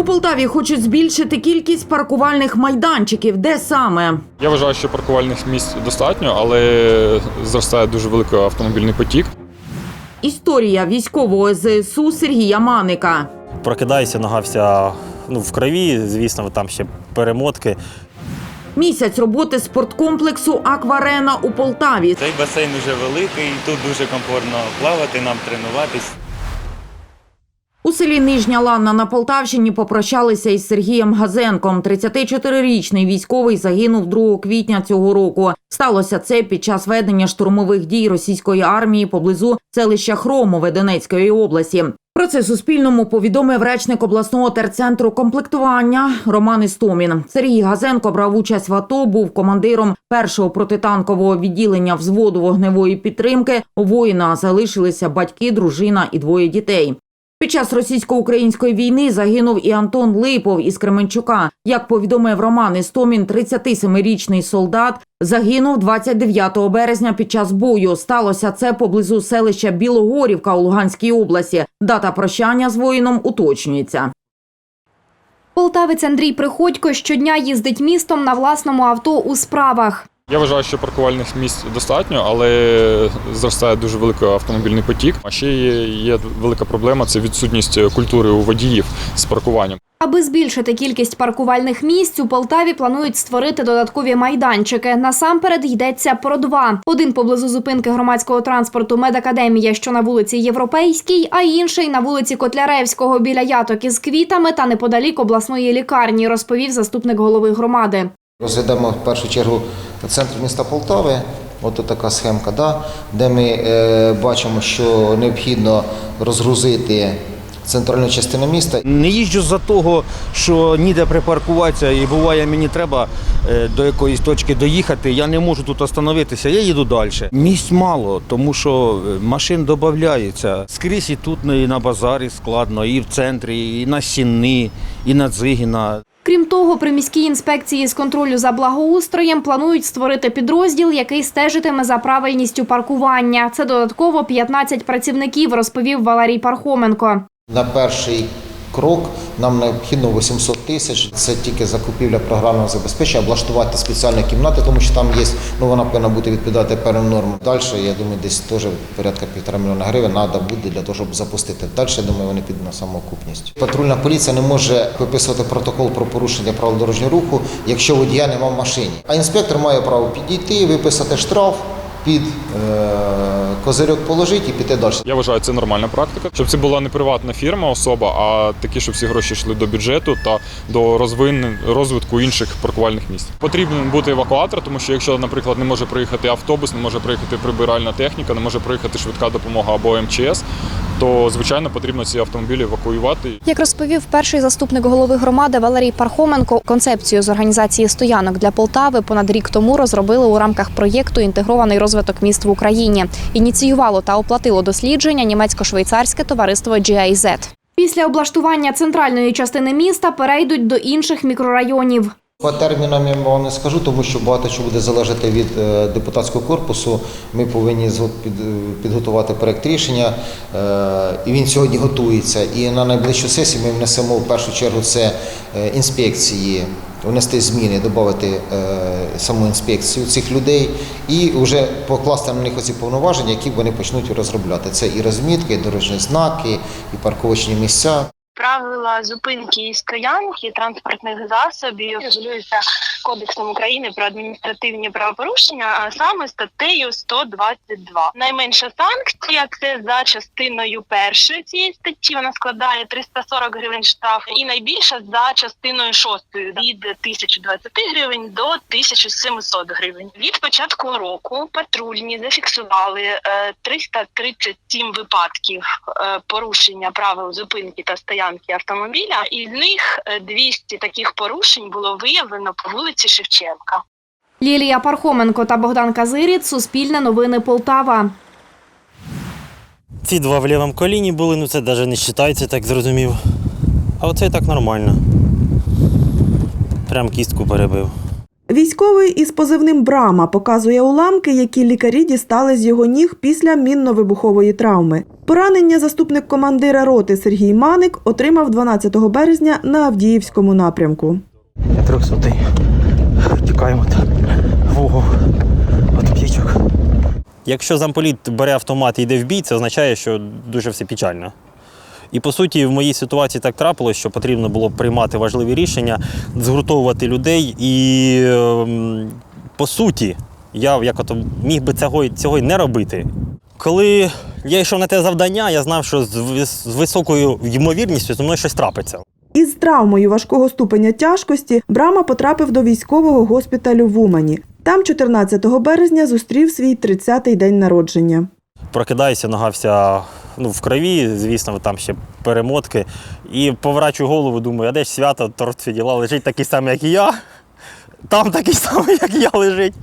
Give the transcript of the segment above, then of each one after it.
У Полтаві хочуть збільшити кількість паркувальних майданчиків. Де саме? Я вважаю, що паркувальних місць достатньо, але зростає дуже великий автомобільний потік. Історія військового ЗСУ Сергія Маника. Прокидаюся, нога вся ну, в крові, звісно, там ще перемотки. Місяць роботи спорткомплексу Акварена у Полтаві. Цей басейн дуже великий, тут дуже комфортно плавати, нам тренуватись. У селі Нижня Ланна на Полтавщині попрощалися із Сергієм Газенком. 34-річний військовий загинув 2 квітня цього року. Сталося це під час ведення штурмових дій російської армії поблизу селища Хромове Донецької області. Про це Суспільному повідомив речник обласного терцентру комплектування Роман Істомін. Сергій Газенко брав участь в АТО, був командиром першого протитанкового відділення взводу вогневої підтримки. У воїна залишилися батьки, дружина і двоє дітей. Під час російсько-української війни загинув і Антон Липов із Кременчука. Як повідомив Роман Істомін, 37-річний солдат загинув 29 березня під час бою. Сталося це поблизу селища Білогорівка у Луганській області. Дата прощання з воїном уточнюється. Полтавець Андрій Приходько щодня їздить містом на власному авто у справах. Я вважаю, що паркувальних місць достатньо, але зростає дуже великий автомобільний потік. А ще є, є велика проблема це відсутність культури у водіїв з паркуванням. Аби збільшити кількість паркувальних місць, у Полтаві планують створити додаткові майданчики. Насамперед йдеться про два: один поблизу зупинки громадського транспорту Медакадемія, що на вулиці Європейській, а інший на вулиці Котляревського біля яток із квітами та неподалік обласної лікарні, розповів заступник голови громади. Розглядаємо в першу чергу центр міста Полтави. От така схемка, да, де ми е, бачимо, що необхідно розгрузити центральну частину міста. Не їжджу за того, що ніде припаркуватися, і буває, мені треба е, до якоїсь точки доїхати. Я не можу тут остановитися, я їду далі. Місць мало, тому що е, машин додається. Скрізь і тут і на базарі складно, і в центрі, і на Сінни, і на Дзигіна. Крім того, при міській інспекції з контролю за благоустроєм планують створити підрозділ, який стежитиме за правильністю паркування. Це додатково 15 працівників, розповів Валерій Пархоменко. На перший крок нам необхідно 800 тисяч. Це тільки закупівля програмного забезпечення, облаштувати спеціальні кімнати, тому що там є, ну вона повинна бути відповідати певним нормам. Далі, я думаю, десь теж порядка півтора мільйона гривень треба буде для того, щоб запустити. Далі, я думаю, вони підуть на самоокупність. Патрульна поліція не може виписувати протокол про порушення правил дорожнього руху, якщо водія немає в машині. А інспектор має право підійти, виписати штраф. Під е, козирьок положить і піти далі. Я вважаю, це нормальна практика, щоб це була не приватна фірма, особа, а такі, щоб всі гроші йшли до бюджету та до розвитку інших паркувальних місць. Потрібен бути евакуатор, тому що якщо, наприклад, не може приїхати автобус, не може приїхати прибиральна техніка, не може приїхати швидка допомога або МЧС, то звичайно потрібно ці автомобілі евакуювати. Як розповів перший заступник голови громади Валерій Пархоменко, концепцію з організації стоянок для Полтави понад рік тому розробили у рамках проєкту Інтегрований розвиток міст в Україні. Ініціювало та оплатило дослідження німецько-швейцарське товариство GIZ. Після облаштування центральної частини міста перейдуть до інших мікрорайонів. По термінам я вам не скажу, тому що багато що буде залежати від е, депутатського корпусу. Ми повинні е, підготувати проект рішення, е, і він сьогодні готується. І на найближчу сесію ми внесемо в першу чергу це інспекції, внести зміни, додати саму інспекцію цих людей і вже покласти на них оці повноваження, які вони почнуть розробляти. Це і розмітки, і дорожні знаки, і парковочні місця. Правила зупинки і стоянки транспортних засобів. Регулюються Кодексом України про адміністративні правопорушення, а саме статтею 122. Найменша санкція це за частиною першої цієї статті. Вона складає 340 гривень штрафу, і найбільша за частиною шостої від 1020 гривень до 1700 гривень. Від початку року патрульні зафіксували е, 337 випадків е, порушення правил зупинки та стоянки автомобіля. Із них е, 200 таких порушень було виявлено по вулиці Шевченка. Лілія Пархоменко та Богдан Казиріт. Суспільне новини Полтава. Ці два в лівому коліні були, ну це навіть не вважається, так зрозумів. А оце так нормально. Прям кістку перебив. Військовий із позивним Брама показує уламки, які лікарі дістали з його ніг після мінно-вибухової травми. Поранення заступник командира роти Сергій Маник отримав 12 березня на Авдіївському напрямку. Я трьохсотий. Тікаємо от вогу от п'ячок. Якщо замполіт бере автомат і йде в бій, це означає, що дуже все печально. І по суті, в моїй ситуації так трапилось, що потрібно було приймати важливі рішення, згуртовувати людей. І ем, по суті, я як ото міг би цього, цього й не робити. Коли я йшов на те завдання, я знав, що з високою ймовірністю зі мною щось трапиться. Із травмою важкого ступеня тяжкості Брама потрапив до військового госпіталю в Умані. Там 14 березня зустрів свій 30-й день народження. Прокидаюся, нога вся ну, в крові, звісно, там ще перемотки. І поворачую голову, думаю, а де ж свято, торт діла, лежить такий самий, як і я. Там такий самий, як я лежить.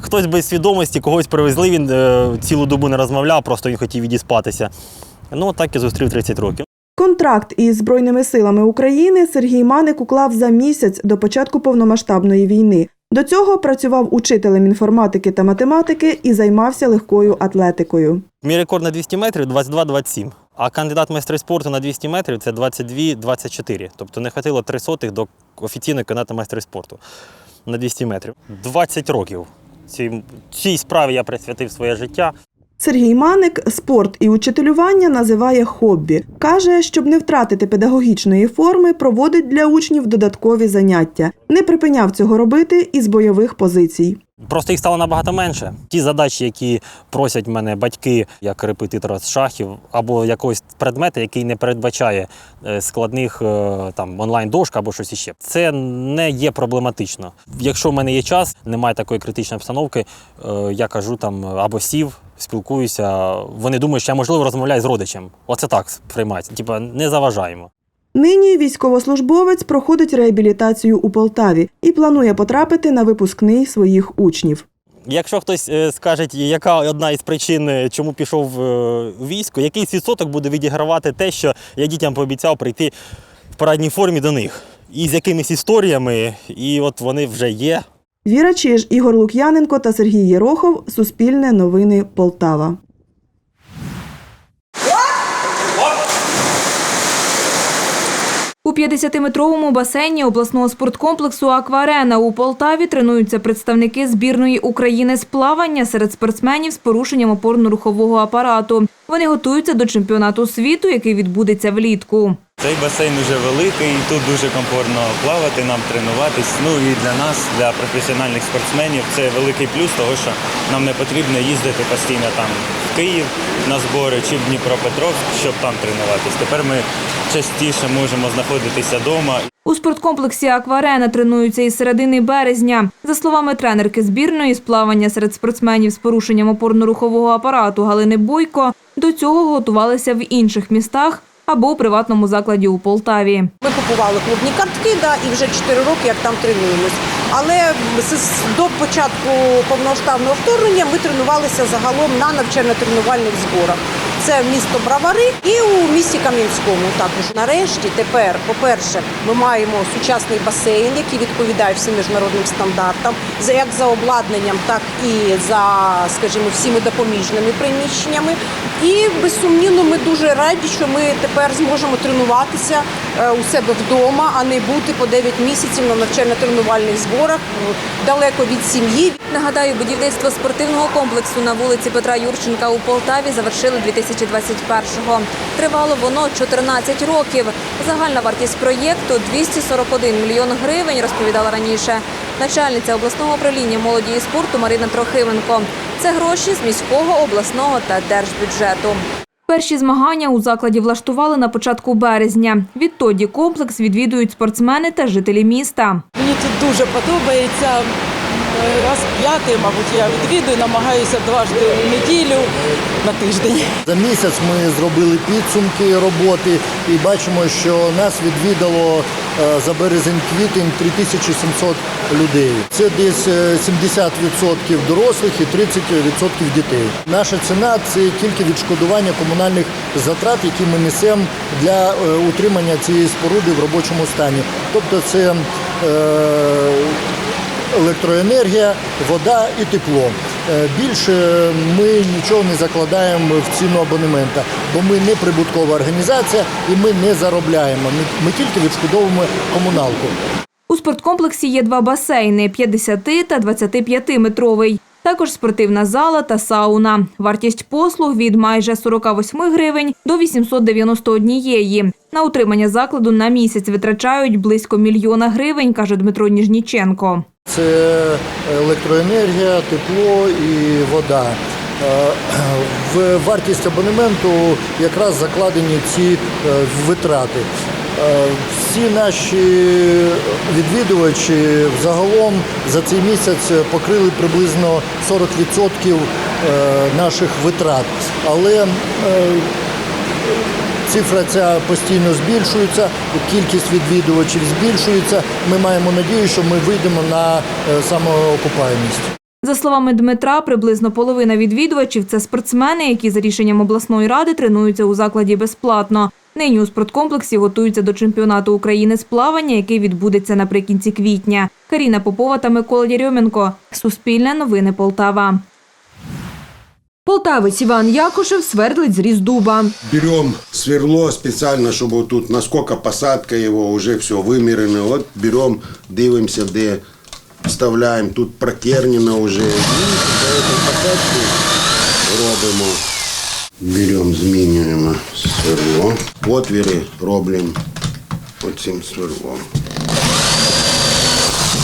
Хтось без свідомості, когось привезли, він е, цілу добу не розмовляв, просто він хотів відіспатися. Ну, так і зустрів 30 років. Контракт із Збройними силами України Сергій Маник уклав за місяць до початку повномасштабної війни. До цього працював учителем інформатики та математики і займався легкою атлетикою. Мій рекорд на 200 метрів 22-27. А кандидат майстри спорту на 200 метрів це 22-24. Тобто не хватило три сотих до офіційного кандидата майстри спорту на 200 метрів. 20 років. Цій, цій справі я присвятив своє життя. Сергій Маник спорт і учителювання називає хобі. Каже, щоб не втратити педагогічної форми, проводить для учнів додаткові заняття. Не припиняв цього робити із бойових позицій. Просто їх стало набагато менше. Ті задачі, які просять мене батьки, як репетитора з шахів, або якогось предмета, який не передбачає е, складних е, там онлайн-дошк або щось іще. Це не є проблематично. Якщо в мене є час, немає такої критичної обстановки, е, я кажу там або сів. Спілкуюся, вони думають, що я можливо розмовляю з родичем. Оце так сприймається. Типа не заважаємо. Нині військовослужбовець проходить реабілітацію у Полтаві і планує потрапити на випускний своїх учнів. Якщо хтось е, скаже, яка одна із причин, е, чому пішов е, в військо, якийсь відсоток буде відігравати те, що я дітям пообіцяв прийти в парадній формі до них. І з якимись історіями, і от вони вже є. Віра Чиж, Ігор Лук'яненко та Сергій Єрохов. Суспільне новини Полтава. У 50-метровому басейні обласного спорткомплексу Акварена у Полтаві тренуються представники збірної України з плавання серед спортсменів з порушенням опорно-рухового апарату. Вони готуються до чемпіонату світу, який відбудеться влітку. Цей басейн дуже великий, тут дуже комфортно плавати, нам тренуватись. Ну і для нас, для професіональних спортсменів, це великий плюс, того що нам не потрібно їздити постійно там в Київ на збори чи в Дніпропетровськ, щоб там тренуватись. Тепер ми частіше можемо знаходитися вдома. У спорткомплексі Акварена тренуються із середини березня. За словами тренерки збірної з плавання серед спортсменів з порушенням опорно-рухового апарату Галини Бойко, до цього готувалися в інших містах або у приватному закладі у Полтаві. Ми купували клубні картки, да, і вже 4 роки як там тренуємось. Але до початку повномасштабного вторгнення ми тренувалися загалом на навчально-тренувальних зборах. Це місто Бравари і у місті Кам'янському. Також нарешті тепер, по-перше, ми маємо сучасний басейн, який відповідає всім міжнародним стандартам, як за обладнанням, так і за, скажімо, всіми допоміжними приміщеннями. І безсумнівно, ми дуже раді, що ми тепер зможемо тренуватися е, у себе вдома, а не бути по 9 місяців на навчально-тренувальних зборах е, далеко від сім'ї. Нагадаю, будівництво спортивного комплексу на вулиці Петра Юрченка у Полтаві завершили 2021-го. Тривало воно 14 років. Загальна вартість проєкту 241 мільйон гривень, розповідала раніше. Начальниця обласного управління молоді і спорту Марина Трохименко. Це гроші з міського, обласного та держбюджету. Перші змагання у закладі влаштували на початку березня. Відтоді комплекс відвідують спортсмени та жителі міста. Мені тут дуже подобається. Раз п'ятий, мабуть, я відвідую, намагаюся дважди в неділю на тиждень. За місяць ми зробили підсумки роботи і бачимо, що нас відвідало е, за березень-квітень 3700 людей. Це десь е, 70% дорослих і 30% дітей. Наша ціна це тільки відшкодування комунальних затрат, які ми несемо для е, утримання цієї споруди в робочому стані. Тобто це е, електроенергія, вода і тепло. Е, Більше ми нічого не закладаємо в ціну абонемента, бо ми не прибуткова організація і ми не заробляємо. Ми, тільки відшкодовуємо комуналку. У спорткомплексі є два басейни – 50 та 25 метровий. Також спортивна зала та сауна. Вартість послуг від майже 48 гривень до 891. На утримання закладу на місяць витрачають близько мільйона гривень, каже Дмитро Ніжніченко. Це електроенергія, тепло і вода. Е, В вартість абонементу якраз закладені ці е, витрати. Е, Всі наші відвідувачі загалом за цей місяць покрили приблизно 40% е, наших витрат. Але е, Цифра ця постійно збільшується, кількість відвідувачів збільшується. Ми маємо надію, що ми вийдемо на е, самоокупаємість. За словами Дмитра, приблизно половина відвідувачів – це спортсмени, які за рішенням обласної ради тренуються у закладі безплатно. Нині у спорткомплексі готуються до чемпіонату України з плавання, який відбудеться наприкінці квітня. Каріна Попова та Микола Єрьоменко. Суспільне новини Полтава. Полтавець Іван Якушев свердлить зріз дуба. Берем сверло специально, чтобы вот тут насколько посадка его, уже все вымерено. Вот берем, дивимося, де вставляємо. Тут прокернено вже. І за эту посадку робимо. Беремо, змінюємо сверло. Отвіри робимо оцим сверлом.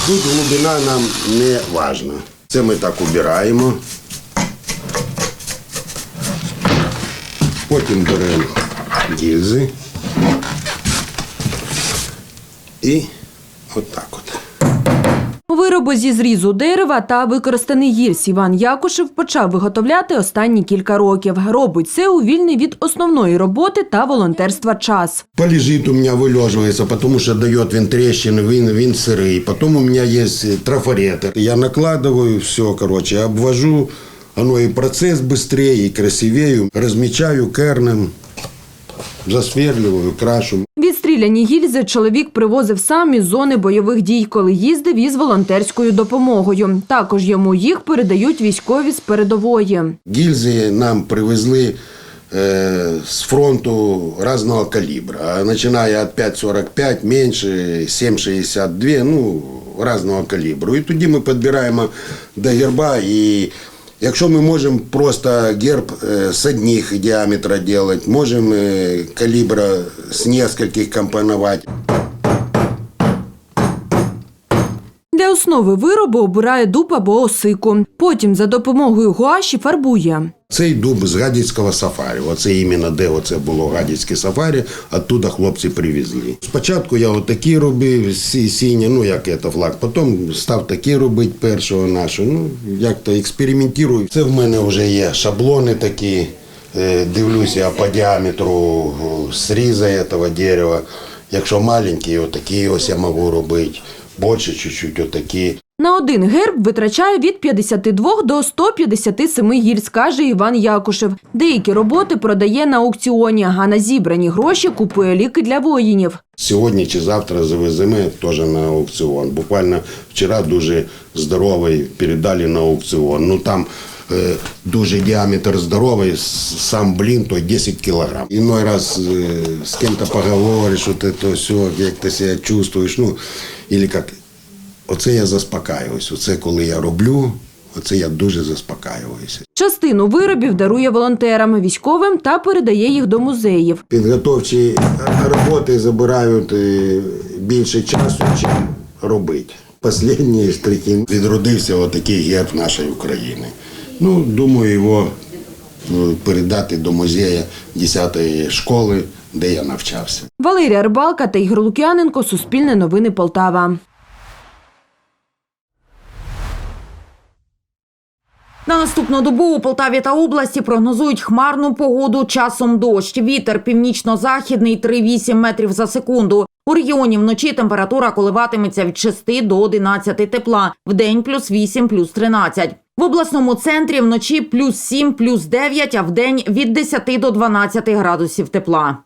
Тут глибина нам не важна. Це ми так убираємо. Потім беремо гільзи і отак от. Вироби зі зрізу дерева та використаний гірсь Іван Якушев почав виготовляти останні кілька років. Робить це у вільний від основної роботи та волонтерства час. Полежит у меня вылеживается, потому что дает він трещины, він, він сырый. Потом у меня есть трафареты. Я накладываю все, короче, обвожу. Оно и процесс быстрее, и красивее. Размечаю керном, засверливаю, крашу. Відстріляні гільзи чоловік привозив сам із зони бойових дій, коли їздив із волонтерською допомогою. Також йому їх передають військові з передової. Гільзи нам привезли е, з фронту різного калібра. А Починає від 5,45, менше, 7,62, ну, різного калібру. І тоді ми підбираємо до герба. І якщо ми можемо просто герб е, з одних діаметра робити, можемо е, калібра з нескольких компонувати. Для основи виробу обирає дуб або осику. Потім за допомогою гуаші фарбує. Цей дуб з гадяцького сафарі. Оце іменно де оце було гадяцьке сафарі, оттуда хлопці привезли. Спочатку я отакі робив, сі- сіні, ну як це флаг. Потім став такі робити першого нашого. Ну, як то експериментую. Це в мене вже є шаблони такі. Е, Дивлюся по діаметру сріза цього дерева. Якщо маленькі, отакі ось я можу робити. Більше чуть-чуть отакі. На один герб витрачає від 52 до 157 гільз, каже Іван Якушев. Деякі роботи продає на аукціоні, а на зібрані гроші купує ліки для воїнів. Сьогодні чи завтра завеземо теж на аукціон. Буквально вчора дуже здоровий передали на аукціон. Ну там дуже діаметр здоровий, сам блін, той 10 кілограм. Іной раз е, з ким-то поговориш, що ти то все, як ти себе чувствуєш. Ну, або як. Оце я заспокаююсь. Оце коли я роблю, оце я дуже заспокаююся. Частину виробів дарує волонтерам, військовим та передає їх до музеїв. Підготовчі роботи забирають е, більше часу, ніж робити. Останні штрихи відродився отакий герб нашої України. Ну, думаю, його е, передати до музею 10-ї школи, де я навчався. Валерія Рибалка та Ігор Лук'яненко. Суспільне новини Полтава. На наступну добу у Полтаві та області прогнозують хмарну погоду часом дощ. Вітер північно-західний 3,8 метрів за секунду. У регіоні вночі температура коливатиметься від 6 до 11 тепла. в день плюс 8, плюс 13. В обласному центрі вночі плюс 7, плюс 9, а в день від 10 до 12 градусів тепла.